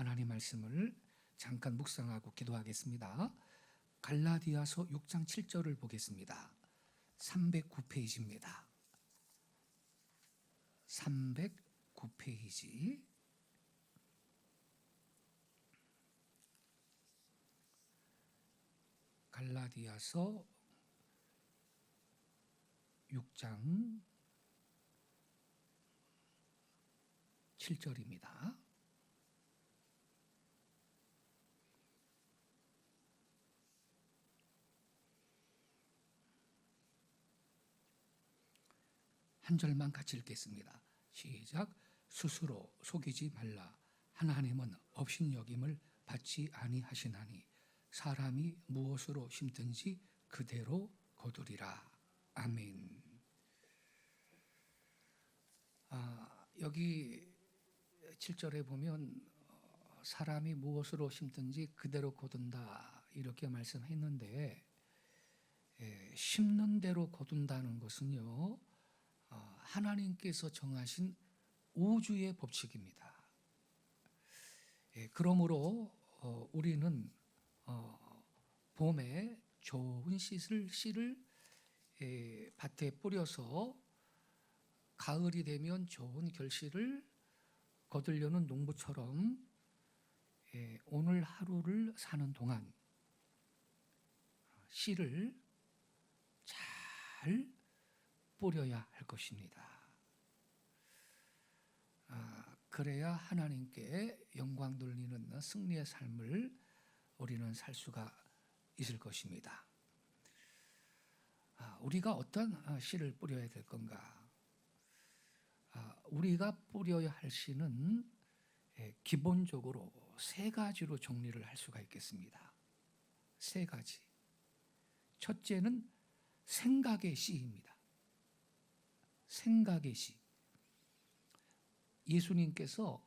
하나님 말씀을 잠깐 묵상하고 기도하겠습니다. 갈라디아서 6장 7절을 보겠습니다. 309페이지입니다. 309페이지. 갈라디아서 6장 7절입니다. 한 절만 같이 읽겠습니다. 시작. 스스로 속이지 말라. 하나님은 업신여김을 받지 아니하시나니 사람이 무엇으로 심든지 그대로 거두리라. 아멘. 아, 여기 7절에 보면 어, 사람이 무엇으로 심든지 그대로 거둔다 이렇게 말씀했는데 예, 심는 대로 거둔다는 것은요 어, 하나님께서 정하신 우주의 법칙입니다. 예, 그러므로 어, 우리는 어, 봄에 좋은 씨를 씨를 예, 밭에 뿌려서 가을이 되면 좋은 결실을 거두려는 농부처럼 예, 오늘 하루를 사는 동안 씨를 잘 뿌려야 할 것입니다. 아, 그래야 하나님께 영광 돌리는 승리의 삶을 우리는 살 수가 있을 것입니다. 아, 우리가 어떤 아, 씨를 뿌려야 될 건가? 아, 우리가 뿌려야 할 씨는 예, 기본적으로 세 가지로 정리를 할 수가 있겠습니다. 세 가지. 첫째는 생각의 씨입니다. 생각의 씨. 예수님께서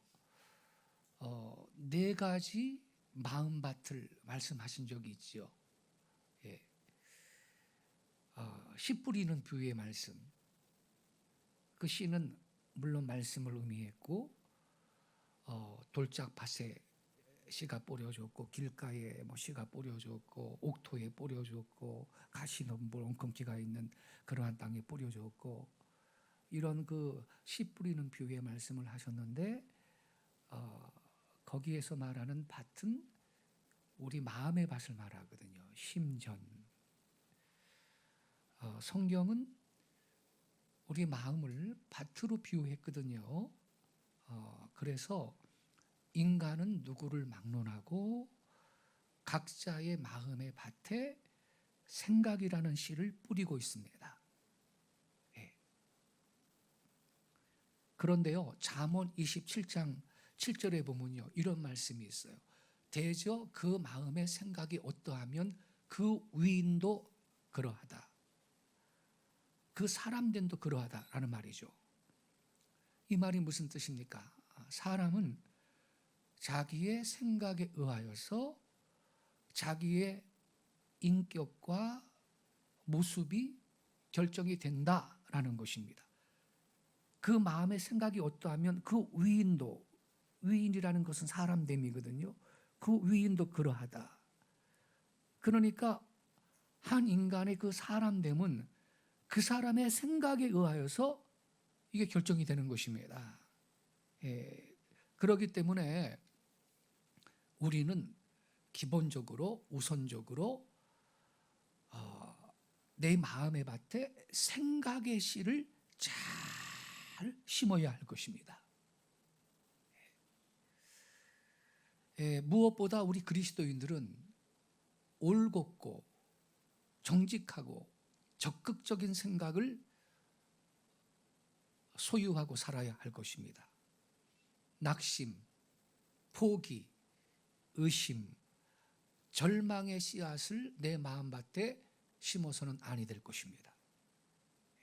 어, 네 가지 마음밭을 말씀하신 적이 있지요. 예. 어, 씨 뿌리는 비유의 말씀. 그 씨는 물론 말씀을 의미했고 어, 돌짝 밭에 씨가 뿌려졌고 길가에 뭐 씨가 뿌려졌고 옥토에 뿌려졌고 가시덤불 엉겅지가 있는 그러한 땅에 뿌려졌고 이런 그 씨 뿌리는 비유의 말씀을 하셨는데 어, 거기에서 말하는 밭은 우리 마음의 밭을 말하거든요. 심전. 어, 성경은 우리 마음을 밭으로 비유했거든요. 어, 그래서 인간은 누구를 막론하고 각자의 마음의 밭에 생각이라는 씨를 뿌리고 있습니다. 예. 그런데요, 잠언 27장 7절에 보면요, 이런 말씀이 있어요. 대저 그 마음의 생각이 어떠하면 그 위인도 그러하다. 그 사람된도 그러하다라는 말이죠. 이 말이 무슨 뜻입니까? 사람은 자기의 생각에 의하여서 자기의 인격과 모습이 결정이 된다라는 것입니다. 그 마음의 생각이 어떠하면 그 위인도 위인이라는 것은 사람됨이거든요. 그 위인도 그러하다. 그러니까 한 인간의 그 사람됨은 그 사람의 생각에 의하여서 이게 결정이 되는 것입니다. 예, 그렇기 때문에 우리는 기본적으로 우선적으로 어, 내 마음의 밭에 생각의 씨를 잘 심어야 할 것입니다. 예, 무엇보다 우리 그리스도인들은 올곧고 정직하고 적극적인 생각을 소유하고 살아야 할 것입니다. 낙심, 포기, 의심, 절망의 씨앗을 내 마음밭에 심어서는 아니 될 것입니다.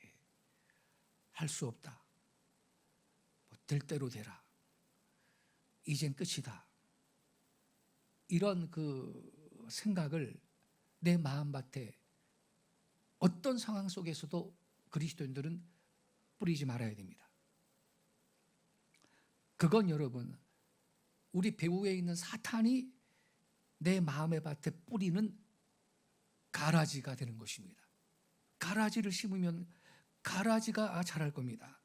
예. 할수 없다. 뭐, 될 대로 되라. 이젠 끝이다. 이런 그 생각을 내 마음밭에 어떤 상황 속에서도 그리스도인들은 뿌리지 말아야 됩니다. 그건 여러분 우리 배후에 있는 사탄이 내 마음의 밭에 뿌리는 가라지가 되는 것입니다. 가라지를 심으면 가라지가 자랄 겁니다.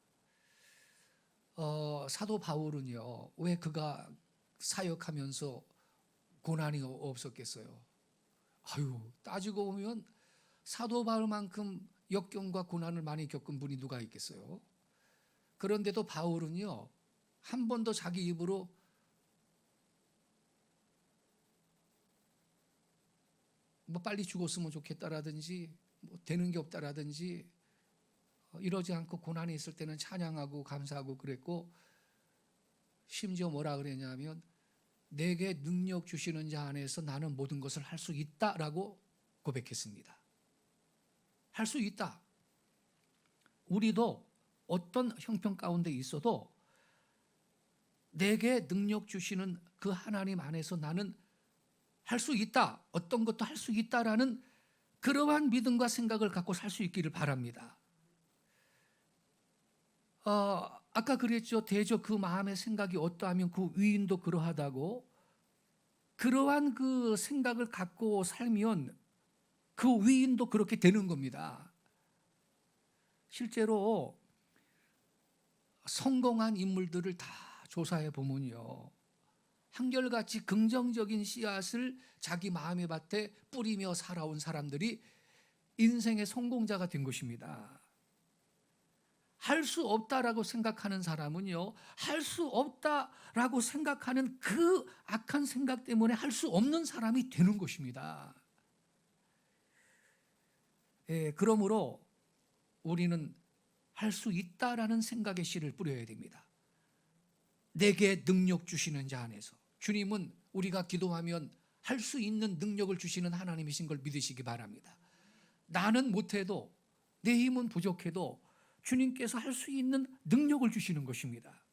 어, 사도 바울은요, 왜 그가 사역하면서 고난이 없었겠어요? 아유, 따지고 보면 사도 바울만큼 역경과 고난을 많이 겪은 분이 누가 있겠어요? 그런데도 바울은요, 한 번도 자기 입으로 뭐 빨리 죽었으면 좋겠다라든지 뭐 되는 게 없다라든지 어, 이러지 않고 고난이 있을 때는 찬양하고 감사하고 그랬고 심지어 뭐라 그랬냐면 내게 능력 주시는 자 안에서 나는 모든 것을 할 수 있다라고 고백했습니다. 할 수 있다. 우리도 어떤 형편 가운데 있어도 내게 능력 주시는 그 하나님 안에서 나는 할 수 있다. 어떤 것도 할 수 있다라는 그러한 믿음과 생각을 갖고 살 수 있기를 바랍니다. 어, 아까 그랬죠. 대저 그 마음의 생각이 어떠하면 그 위인도 그러하다고 그러한 그 생각을 갖고 살면 그 위인도 그렇게 되는 겁니다. 실제로 성공한 인물들을 다 조사해 보면요. 한결같이 긍정적인 씨앗을 자기 마음의 밭에 뿌리며 살아온 사람들이 인생의 성공자가 된 것입니다. 할 수 없다라고 생각하는 사람은요, 할 수 없다라고 생각하는 그 악한 생각 때문에 할 수 없는 사람이 되는 것입니다. 예, 그러므로 우리는 할 수 있다라는 생각의 씨를 뿌려야 됩니다. 내게 능력 주시는 자 안에서 주님은 우리가 기도하면 할 수 있는 능력을 주시는 하나님이신 걸 믿으시기 바랍니다. 나는 못해도 내 힘은 부족해도 주님께서 할 수 있는 능력을 주시는 것입니다.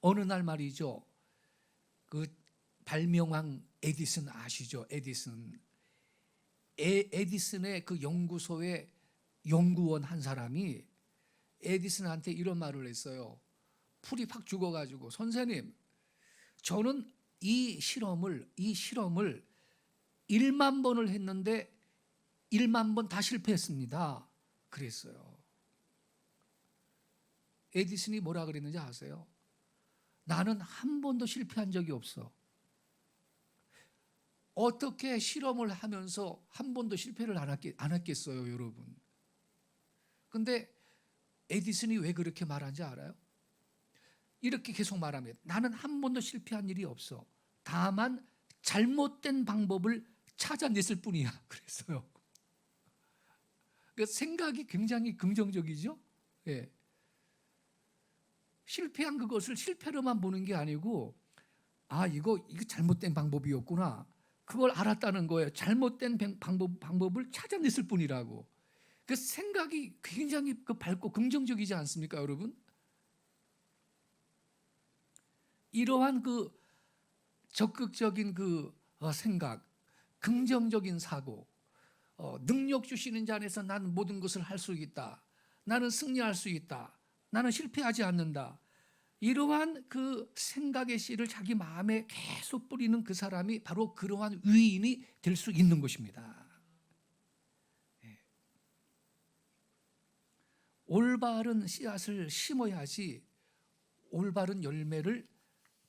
어느 날 말이죠. 그 발명왕 에디슨 아시죠? 에디슨. 에, 에디슨의 그 연구소에 연구원 한 사람이 에디슨한테 이런 말을 했어요. 풀이 팍 죽어가지고 선생님, 저는 이 실험을 이 실험을 1만 번을 했는데 1만 번 다 실패했습니다. 그랬어요. 에디슨이 뭐라 그랬는지 아세요? 나는 한 번도 실패한 적이 없어. 어떻게 실험을 하면서 한 번도 실패를 안, 했겠, 안 했겠어요, 여러분? 근데 에디슨이 왜 그렇게 말한지 알아요? 이렇게 계속 말합니다. 나는 한 번도 실패한 일이 없어. 다만 잘못된 방법을 찾아냈을 뿐이야. 그랬어요. 그 생각이 굉장히 긍정적이죠. 예. 실패한 그것을 실패로만 보는 게 아니고 아 이거 이거 잘못된 방법이었구나. 그걸 알았다는 거예요. 잘못된 방법 방법을 찾아냈을 뿐이라고. 그 생각이 굉장히 그 밝고 긍정적이지 않습니까, 여러분? 이러한 그 적극적인 그 어, 생각, 긍정적인 사고, 어, 능력 주시는 자 안에서 나는 모든 것을 할 수 있다. 나는 승리할 수 있다. 나는 실패하지 않는다. 이러한 그 생각의 씨를 자기 마음에 계속 뿌리는 그 사람이 바로 그러한 위인이 될 수 있는 것입니다. 예. 올바른 씨앗을 심어야지 올바른 열매를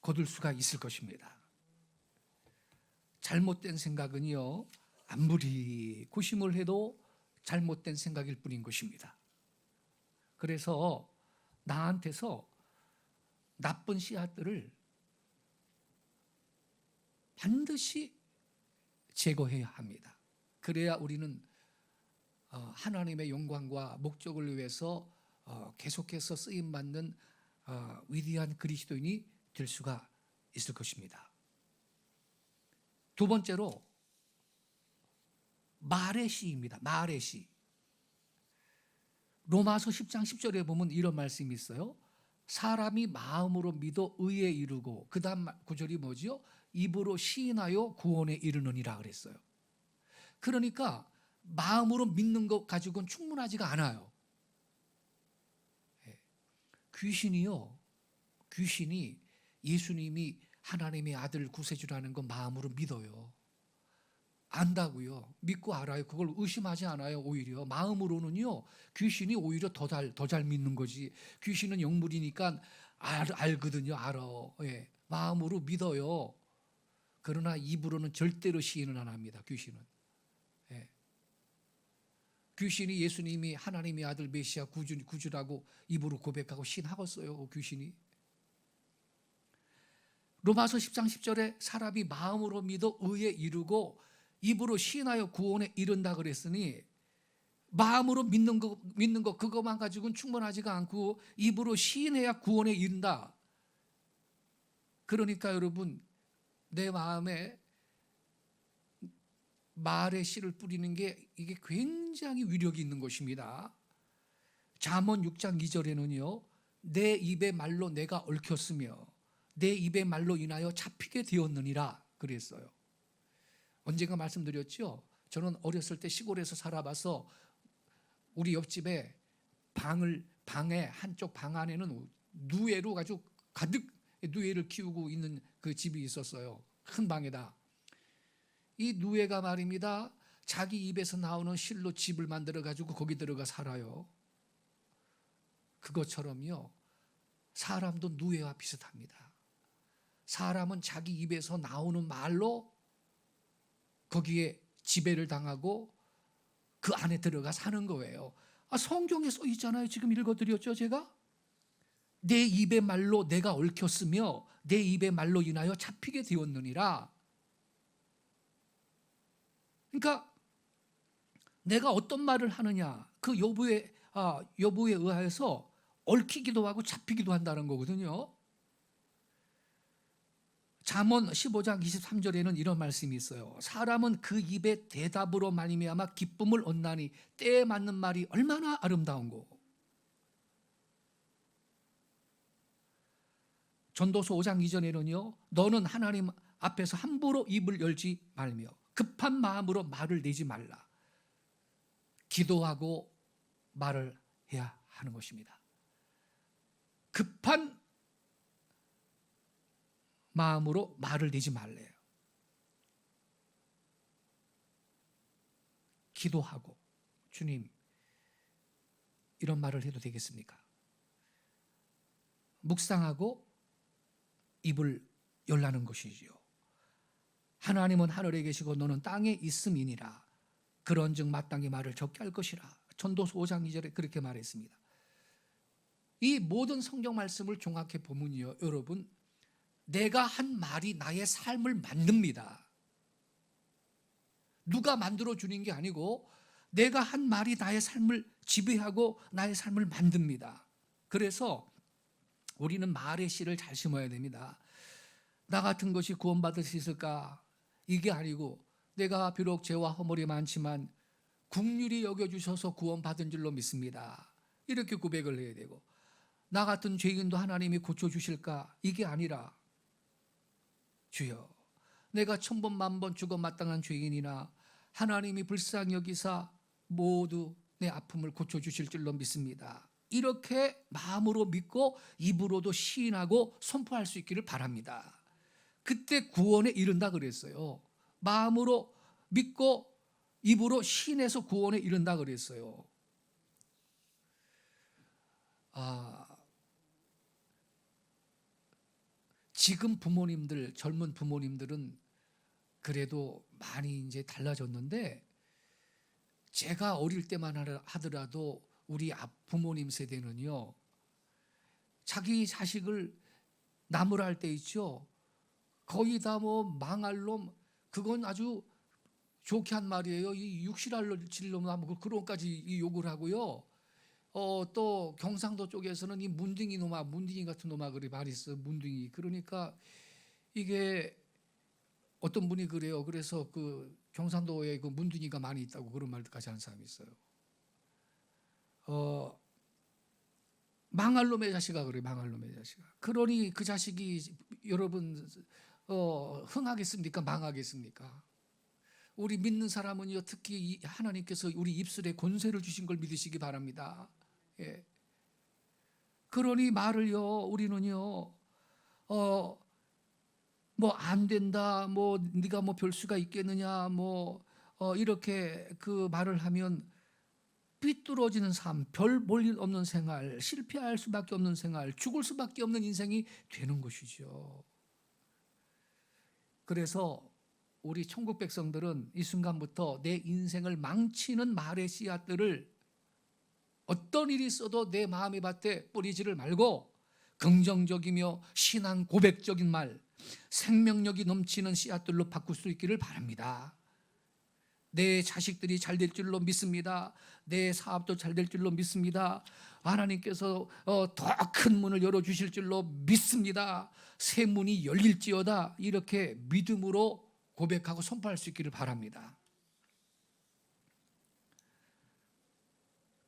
거둘 수가 있을 것입니다. 잘못된 생각은요, 아무리 고심을 해도 잘못된 생각일 뿐인 것입니다. 그래서 나한테서 나쁜 씨앗들을 반드시 제거해야 합니다. 그래야 우리는 어, 하나님의 영광과 목적을 위해서 어, 계속해서 쓰임 받는 어, 위대한 그리스도인이 될 수가 있을 것입니다. 두 번째로 말의 시입니다. 말의 시. 로마서 10장 10절에 보면 이런 말씀이 있어요. 사람이 마음으로 믿어 의에 이르고 그다음 구절이 뭐지요? 입으로 시인하여 구원에 이르느니라 그랬어요. 그러니까 마음으로 믿는 것 가지고는 충분하지가 않아요. 예. 귀신이요. 귀신이 예수님이 하나님의 아들 구세주라는 거 마음으로 믿어요. 안다고요. 믿고 알아요. 그걸 의심하지 않아요. 오히려 마음으로는요. 귀신이 오히려 더 잘 더 잘 믿는 거지. 귀신은 영물이니까 알, 알거든요. 알아. 예. 마음으로 믿어요. 그러나 입으로는 절대로 시인을 안 합니다. 귀신은. 예. 귀신이 예수님이 하나님의 아들 메시아 구주, 구주라고 입으로 고백하고 신하겠어요. 그 귀신이. 로마서 10장 10절에 사람이 마음으로 믿어 의에 이르고 입으로 시인하여 구원에 이른다 그랬으니 마음으로 믿는 거 믿는 거 그것만 가지고는 충분하지가 않고 입으로 시인해야 구원에 이른다. 그러니까 여러분 내 마음에 말의 씨를 뿌리는 게 이게 굉장히 위력이 있는 것입니다. 잠언 6장 2절에는요. 내 입의 말로 내가 얽혔으며 내 입의 말로 인하여 잡히게 되었느니라 그랬어요. 언젠가 말씀드렸죠. 저는 어렸을 때 시골에서 살아봐서 우리 옆집에 방을 방에 한쪽 방 안에는 누에로 가지고 가득 누에를 키우고 있는 그 집이 있었어요. 큰 방에다. 이 누에가 말입니다. 자기 입에서 나오는 실로 집을 만들어 가지고 거기 들어가 살아요. 그것처럼요. 사람도 누에와 비슷합니다. 사람은 자기 입에서 나오는 말로 거기에 지배를 당하고 그 안에 들어가 사는 거예요. 아, 성경에 써 있잖아요. 지금 읽어드렸죠, 제가? 내 입의 말로 내가 얽혔으며 내 입의 말로 인하여 잡히게 되었느니라. 그러니까 내가 어떤 말을 하느냐 그 여부에 아, 여부에 의하여서 얽히기도 하고 잡히기도 한다는 거거든요. 잠언 15장 23절에는 이런 말씀이 있어요. 사람은 그 입의 대답으로 말미암아 기쁨을 얻나니 때에 맞는 말이 얼마나 아름다운고. 전도서 5장 이전에는요. 너는 하나님 앞에서 함부로 입을 열지 말며 급한 마음으로 말을 내지 말라. 기도하고 말을 해야 하는 것입니다. 급한 마음으로 말을 내지 말래요. 기도하고 주님 이런 말을 해도 되겠습니까? 묵상하고 입을 열라는 것이지요. 하나님은 하늘에 계시고 너는 땅에 있음이니라. 그런즉 마땅히 말을 적게 할 것이라. 전도서 5장 2절에 그렇게 말했습니다. 이 모든 성경 말씀을 종합해 보면요, 여러분 내가 한 말이 나의 삶을 만듭니다. 누가 만들어 주는 게 아니고 내가 한 말이 나의 삶을 지배하고 나의 삶을 만듭니다. 그래서 우리는 말의 씨를 잘 심어야 됩니다. 나 같은 것이 구원받을 수 있을까? 이게 아니고 내가 비록 죄와 허물이 많지만 국률이 여겨주셔서 구원받은 줄로 믿습니다. 이렇게 고백을 해야 되고 나 같은 죄인도 하나님이 고쳐주실까? 이게 아니라 주여 내가 천번 만번 죽어 마땅한 죄인이나 하나님이 불쌍히 여기사 모두 내 아픔을 고쳐주실 줄로 믿습니다. 이렇게 마음으로 믿고 입으로도 시인하고 선포할 수 있기를 바랍니다. 그때 구원에 이른다 그랬어요. 마음으로 믿고 입으로 시인해서 구원에 이른다 그랬어요. 아, 지금 부모님들, 젊은 부모님들은 그래도 많이 이제 달라졌는데 제가 어릴 때만 하더라도 우리 앞 부모님 세대는요 자기 자식을 나무랄 때 있죠. 거의 다 뭐 망할 놈 그건 아주 좋게 한 말이에요. 이 육실할 질놈 뭐 그런까지 욕을 하고요 어, 또 경상도 쪽에서는 이 문둥이 놈아, 문둥이 같은 놈아 그리 있어 문둥이. 그러니까 이게 어떤 분이 그래요. 그래서 그 경상도에 그 문둥이가 많이 있다고 그런 말까지 하는 사람이 있어요. 어, 망할 놈의 자식아 그래, 망할 놈의 자식아. 그러니 그 자식이 여러분 어, 흥하겠습니까? 망하겠습니까? 우리 믿는 사람은요, 특히 하나님께서 우리 입술에 권세를 주신 걸 믿으시기 바랍니다. 예. 그러니 말을요, 우리는요, 어 뭐 안 된다, 뭐 네가 뭐 별 수가 있겠느냐, 뭐 어, 이렇게 그 말을 하면 삐뚤어지는 삶, 별 볼 일 없는 생활, 실패할 수밖에 없는 생활, 죽을 수밖에 없는 인생이 되는 것이죠. 그래서 우리 천국 백성들은 이 순간부터 내 인생을 망치는 말의 씨앗들을 어떤 일이 있어도 내 마음의 밭에 뿌리지를 말고 긍정적이며 신앙 고백적인 말, 생명력이 넘치는 씨앗들로 바꿀 수 있기를 바랍니다. 내 자식들이 잘 될 줄로 믿습니다. 내 사업도 잘 될 줄로 믿습니다. 하나님께서 어, 더큰 문을 열어 주실 줄로 믿습니다. 새 문이 열릴지어다 이렇게 믿음으로 고백하고 선포할 수 있기를 바랍니다.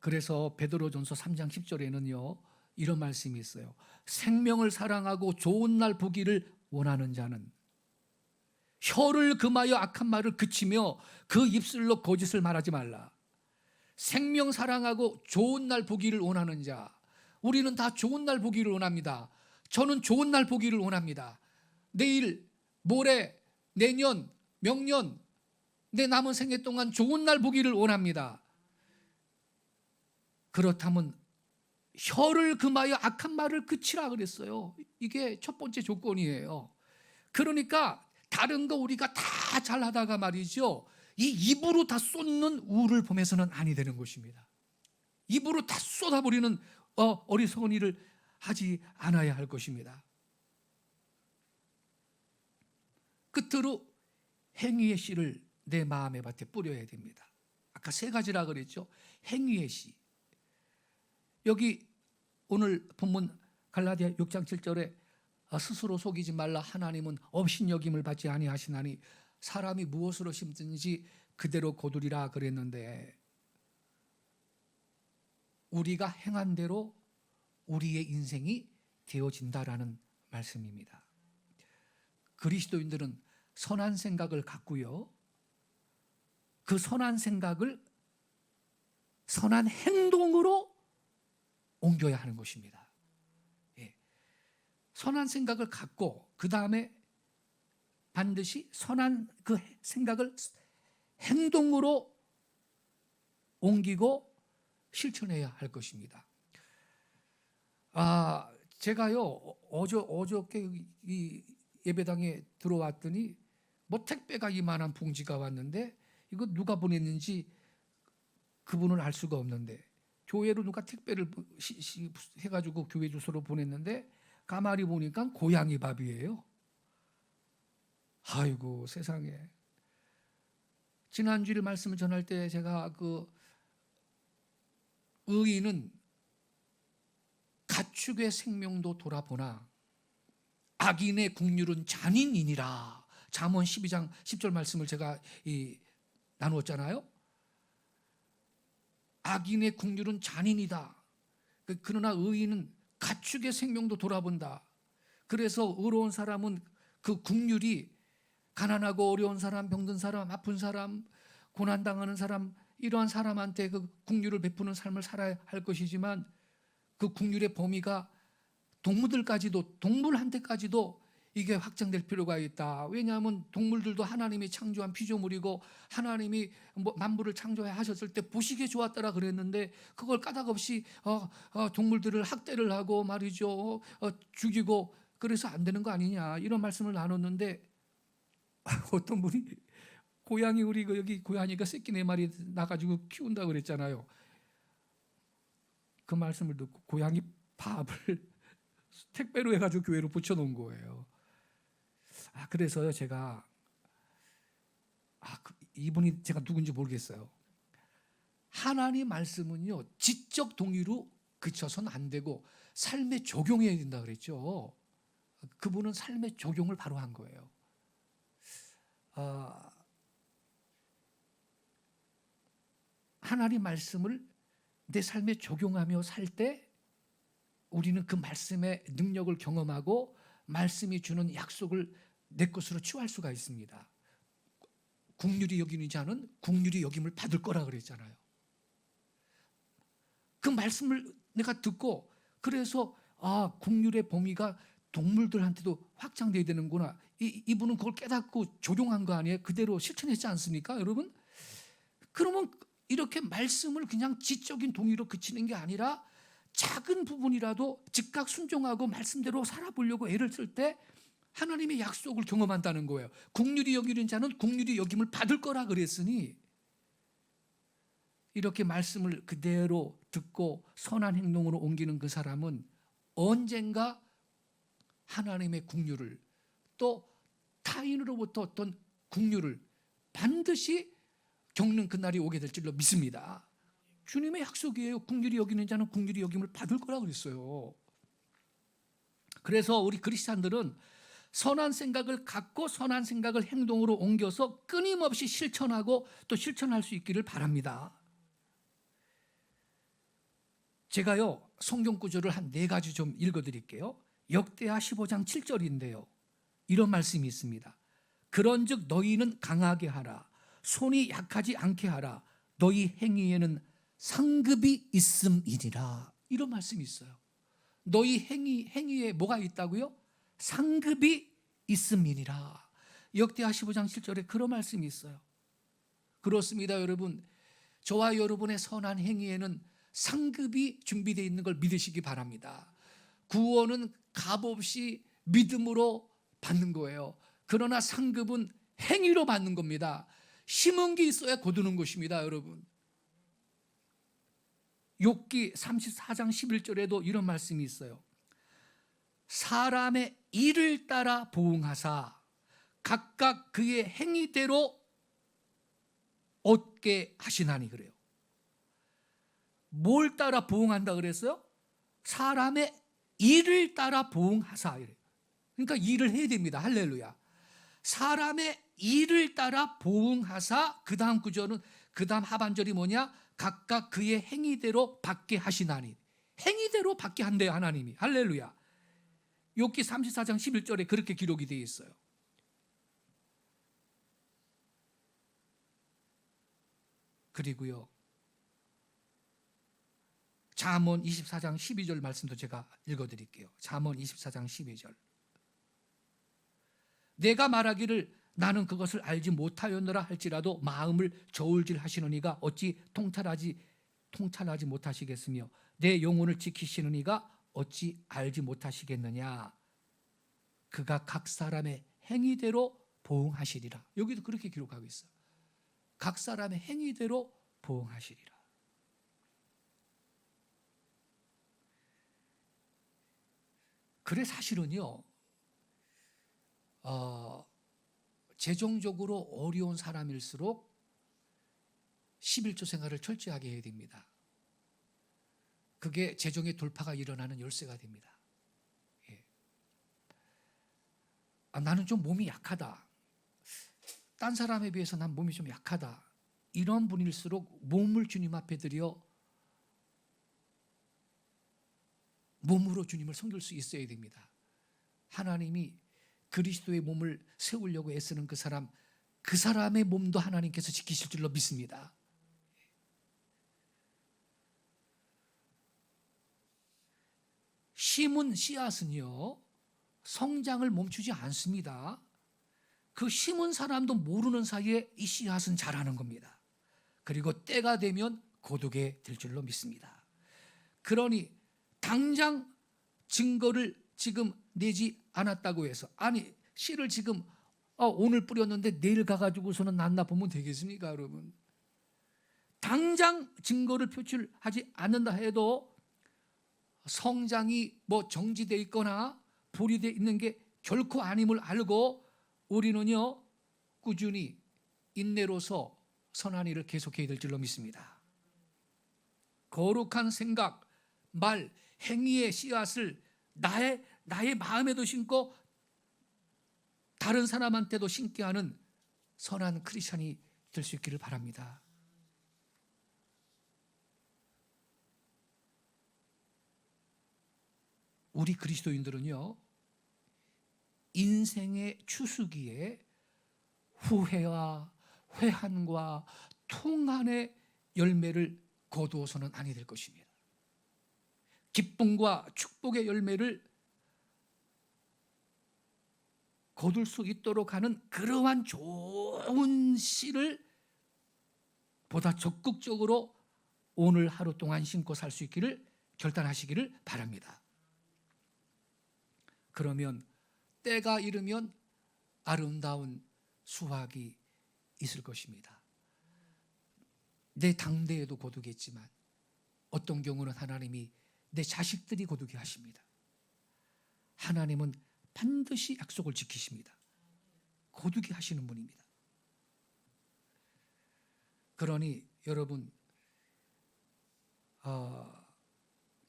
그래서 베드로전서 3장 10절에는요. 이런 말씀이 있어요. 생명을 사랑하고 좋은 날 보기를 원하는 자는 혀를 금하여 악한 말을 그치며 그 입술로 거짓을 말하지 말라. 생명 사랑하고 좋은 날 보기를 원하는 자. 우리는 다 좋은 날 보기를 원합니다. 저는 좋은 날 보기를 원합니다. 내일, 모레, 내년, 명년, 내 남은 생애 동안 좋은 날 보기를 원합니다. 그렇다면 혀를 금하여 악한 말을 그치라 그랬어요. 이게 첫 번째 조건이에요. 그러니까 다른 거 우리가 다 잘하다가 말이죠. 이 입으로 다 쏟는 우를 보면서는 아니 되는 것입니다. 입으로 다 쏟아버리는 어, 어리석은 일을 하지 않아야 할 것입니다. 끝으로 행위의 씨를 내 마음의 밭에 뿌려야 됩니다. 아까 세 가지라 그랬죠. 행위의 씨. 여기 오늘 본문 갈라디아 6장 7절에 아, 스스로 속이지 말라 하나님은 업신여김을 받지 아니하시나니 사람이 무엇으로 심든지 그대로 거두리라 그랬는데 우리가 행한 대로 우리의 인생이 되어진다라는 말씀입니다. 그리스도인들은 선한 생각을 갖고요. 그 선한 생각을 선한 행동으로 옮겨야 하는 것입니다. 예. 선한 생각을 갖고 그 다음에 반드시 선한 그 생각을 행동으로 옮기고 실천해야 할 것입니다. 아, 제가요 어저 어저께 이 예배당에 들어왔더니 뭐 택배가 이만한 봉지가 왔는데 이거 누가 보냈는지 그분을 알 수가 없는데 교회로 누가 택배를 시, 시, 해가지고 교회 주소로 보냈는데 가만히 보니까 고양이 밥이에요. 아이고 세상에. 지난주일 말씀을 전할 때 제가 그 의인은 가축의 생명도 돌아보나 악인의 국률은 잔인이니라. 잠언 12장 10절 말씀을 제가 이 나누었잖아요. 악인의 국률은 잔인이다. 그- 그러나 의인은 가축의 생명도 돌아본다. 그래서 의로운 사람은 그 국률이 가난하고 어려운 사람, 병든 사람, 아픈 사람, 고난 당하는 사람 이러한 사람한테 그 국률을 베푸는 삶을 살아야 할 것이지만 그 국률의 범위가 동물들까지도 동물한테까지도 이게 확장될 필요가 있다. 왜냐하면 동물들도 하나님이 창조한 피조물이고 하나님이 뭐 만물을 창조하셨을 때 보시기에 좋았더라 그랬는데 그걸 까닭 없이 어, 어, 동물들을 학대를 하고 말이죠 어, 죽이고 그래서 안 되는 거 아니냐 이런 말씀을 나눴는데 어떤 분이 고양이 우리 그 여기 고양이가 새끼 네 마리 나가지고 키운다 그랬잖아요. 그 말씀을 듣고 고양이 밥을 택배로 해가지고 교회로 붙여놓은 거예요. 아 그래서요 제가 아 그, 이분이 제가 누군지 모르겠어요. 하나님 말씀은요 지적 동의로 그쳐선 안 되고 삶에 적용해야 된다 그랬죠. 그분은 삶의 적용을 바로 한 거예요. 아, 하나님 말씀을 내 삶에 적용하며 살 때 우리는 그 말씀의 능력을 경험하고 말씀이 주는 약속을 내 것으로 취할 수가 있습니다. 국률이 여기는 자는 국률이 여김을 받을 거라 그랬잖아요. 그 말씀을 내가 듣고 그래서 아 국률의 범위가 동물들한테도 확장돼야 되는구나. 이, 이분은 그걸 깨닫고 조종한 거 아니에요? 그대로 실천했지 않습니까, 여러분? 그러면 이렇게 말씀을 그냥 지적인 동의로 그치는 게 아니라 작은 부분이라도 즉각 순종하고 말씀대로 살아보려고 애를 쓸 때 하나님의 약속을 경험한다는 거예요. 국률이 여기는 자는 국률이 여김을 받을 거라 그랬으니 이렇게 말씀을 그대로 듣고 선한 행동으로 옮기는 그 사람은 언젠가 하나님의 국률을 또 타인으로부터 어떤 국률을 반드시 겪는 그날이 오게 될 줄로 믿습니다. 주님의 약속이에요. 국률이 여기는 자는 국률이 여김을 받을 거라 그랬어요. 그래서 우리 그리스도인들은 선한 생각을 갖고 선한 생각을 행동으로 옮겨서 끊임없이 실천하고 또 실천할 수 있기를 바랍니다. 제가요 성경 구절을 한 네 가지 좀 읽어 드릴게요. 역대하 15장 7절인데요. 이런 말씀이 있습니다. 그런즉 너희는 강하게 하라. 손이 약하지 않게 하라. 너희 행위에는 상급이 있음이니라. 이런 말씀이 있어요. 너희 행위 행위에 뭐가 있다고요? 상급이 있음이니라. 역대하 15장 7절에 그런 말씀이 있어요. 그렇습니다, 여러분. 저와 여러분의 선한 행위에는 상급이 준비되어 있는 걸 믿으시기 바랍니다. 구원은 값없이 믿음으로 받는 거예요. 그러나 상급은 행위로 받는 겁니다. 심은 게 있어야 거두는 것입니다, 여러분. 욥기 34장 11절에도 이런 말씀이 있어요. 사람의 일을 따라 보응하사 각각 그의 행위대로 얻게 하시나니 그래요. 뭘 따라 보응한다 그랬어요? 사람의 일을 따라 보응하사 이래요. 그러니까 일을 해야 됩니다. 할렐루야. 사람의 일을 따라 보응하사 그 다음 구절은 그 다음 하반절이 뭐냐? 각각 그의 행위대로 받게 하시나니 행위대로 받게 한대요 하나님이 할렐루야 욥기 34장 11절에 그렇게 기록이 되어 있어요. 그리고요 잠언 24장 12절 말씀도 제가 읽어 드릴게요. 잠언 24장 12절. 내가 말하기를 나는 그것을 알지 못하였노라 할지라도 마음을 저울질 하시는 이가 어찌 통찰하지 통찰하지 못하시겠으며 내 영혼을 지키시는 이가 어찌 알지 못하시겠느냐? 그가 각 사람의 행위대로 보응하시리라. 여기도 그렇게 기록하고 있어. 각 사람의 행위대로 보응하시리라. 그래 사실은요 어, 재정적으로 어려운 사람일수록 11조 생활을 철저하게 해야 됩니다. 그게 재정의 돌파가 일어나는 열쇠가 됩니다. 예. 아, 나는 좀 몸이 약하다. 딴 사람에 비해서 난 몸이 좀 약하다. 이런 분일수록 몸을 주님 앞에 드려 몸으로 주님을 섬길 수 있어야 됩니다. 하나님이 그리스도의 몸을 세우려고 애쓰는 그 사람, 그 사람의 몸도 하나님께서 지키실 줄로 믿습니다. 심은 씨앗은요, 성장을 멈추지 않습니다. 그 심은 사람도 모르는 사이에 이 씨앗은 자라는 겁니다. 그리고 때가 되면 고독에 될 줄로 믿습니다. 그러니 당장 증거를 지금 내지 않았다고 해서 아니 씨를 지금 어, 오늘 뿌렸는데 내일 가가지고서는 낫나 보면 되겠습니까, 여러분? 당장 증거를 표출하지 않는다 해도 성장이 뭐 정지돼 있거나 보리돼 있는 게 결코 아님을 알고 우리는요 꾸준히 인내로서 선한 일을 계속해야 될 줄로 믿습니다. 거룩한 생각, 말, 행위의 씨앗을 나의 나의 마음에도 심고 다른 사람한테도 심게 하는 선한 크리스천이 될 수 있기를 바랍니다. 우리 그리스도인들은요, 인생의 추수기에 후회와 회한과 통한의 열매를 거두어서는 아니 될 것입니다. 기쁨과 축복의 열매를 거둘 수 있도록 하는 그러한 좋은 씨를 보다 적극적으로 오늘 하루 동안 심고 살 수 있기를 결단하시기를 바랍니다. 그러면 때가 이르면 아름다운 수확이 있을 것입니다. 내 당대에도 고두겠지만 어떤 경우는 하나님이 내 자식들이 고두게 하십니다. 하나님은 반드시 약속을 지키십니다. 고두게 하시는 분입니다. 그러니 여러분 어,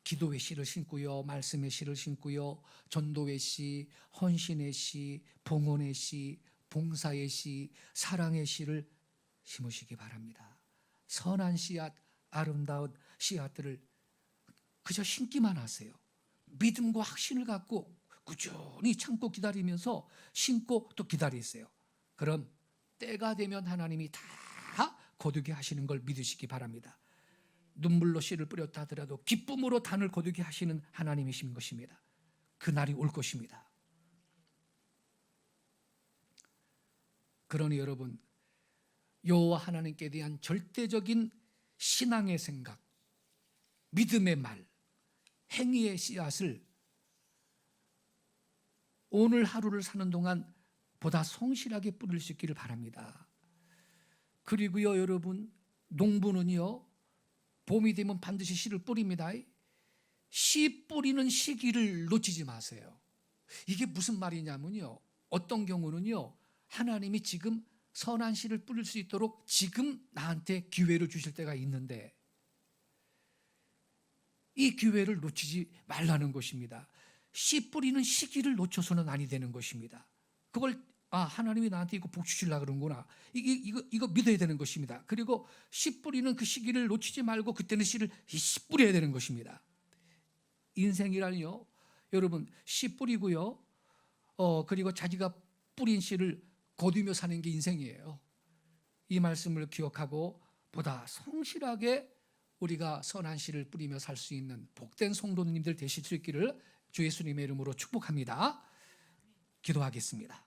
기도의 씨를 심고요, 말씀의 씨를 심고요, 전도의 씨, 헌신의 씨, 봉헌의 씨, 봉사의 씨, 사랑의 씨를 심으시기 바랍니다. 선한 씨앗, 아름다운 씨앗들을 그저 심기만 하세요. 믿음과 확신을 갖고 꾸준히 참고 기다리면서 심고 또 기다리세요. 그럼 때가 되면 하나님이 다 거두게 하시는 걸 믿으시기 바랍니다. 눈물로 씨를 뿌렸다 하더라도 기쁨으로 단을 거두게 하시는 하나님이신 것입니다. 그 날이 올 것입니다. 그러니 여러분 여호와 하나님께 대한 절대적인 신앙의 생각, 믿음의 말, 행위의 씨앗을 오늘 하루를 사는 동안 보다 성실하게 뿌릴 수 있기를 바랍니다. 그리고요, 여러분, 농부는요, 봄이 되면 반드시 씨를 뿌립니다. 씨 뿌리는 시기를 놓치지 마세요. 이게 무슨 말이냐면요. 어떤 경우는요, 하나님이 지금 선한 씨를 뿌릴 수 있도록 지금 나한테 기회를 주실 때가 있는데, 이 기회를 놓치지 말라는 것입니다. 씨 뿌리는 시기를 놓쳐서는 아니 되는 것입니다. 그걸 아 하나님이 나한테 이거 복 주실라 그런구나. 이게 이거 이거 믿어야 되는 것입니다. 그리고 씨 뿌리는 그 시기를 놓치지 말고 그때는 씨를 씨 뿌려야 되는 것입니다. 인생이란요, 여러분 씨 뿌리고요. 어 그리고 자기가 뿌린 씨를 거두며 사는 게 인생이에요. 이 말씀을 기억하고 보다 성실하게 우리가 선한 씨를 뿌리며 살 수 있는 복된 성도님들 되실 수 있기를 주 예수님의 이름으로 축복합니다. 기도하겠습니다.